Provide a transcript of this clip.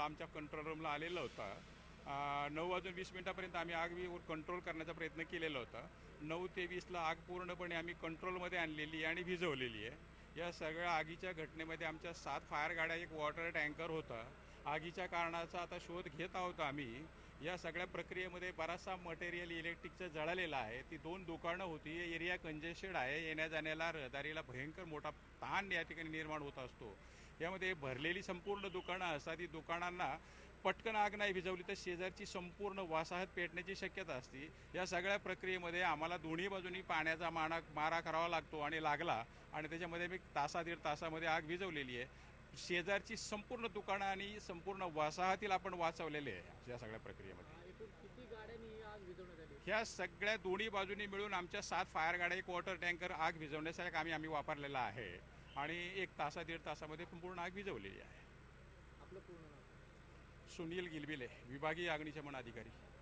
आमच्या कंट्रोल रूमला आलेला होता. नऊ वाजून वीस मिनिटापर्यंत आम्ही आग कंट्रोल करण्याचा प्रयत्न केलेला होता. नऊ ते वीसला आग पूर्णपणे आम्ही कंट्रोलमध्ये आणलेली आहे आणि भिजवलेली आहे. या सगळ्या आगीच्या घटनेमध्ये आमच्या सात फायर गाड्या एक वॉटर टँकर होता. आगीच्या कारणाचा आता शोध घेत आहोत आम्ही. या सगळ्या प्रक्रियेमध्ये बराचसा मटेरियल इलेक्ट्रिकचं जळालेलं आहे. ती दोन दुकानं होती. एरिया कंजेस्टेड आहे. येण्या जाण्याला रहदारीला भयंकर मोठा ताण या ठिकाणी निर्माण होत असतो. यामध्ये भरलेली संपूर्ण दुकानं असतात. ती दुकानांना पटकन आग नाही विझवली तर शेजारची संपूर्ण वासाहत पेटण्याची शक्यता असते. या सगळ्या प्रक्रियेमध्ये आम्हाला दोन्ही बाजूनी पाण्याचा माना मारा करावा लागतो आणि लागला आणि त्याच्यामध्ये मी तासा दीड तासामध्ये आग विझवलेली आहे. शेजारची संपूर्ण दुकानं आणि संपूर्ण वसाहतील आपण वाचवलेले आहे या सगळ्या प्रक्रियेमध्ये. ही ह्या सगळ्या दोन्ही बाजूनी मिळून आमच्या सात फायर गाड्या एक वॉटर टँकर आग विझवण्यासाठी आम्ही आम्ही वापरलेला आहे. आणि एक तासा दीड तासामध्ये संपूर्ण आग विझवलेली आहे. आपलं पूर्ण नाव? सुनील गिलबिले विभागीय अग्निशमन अधिकारी.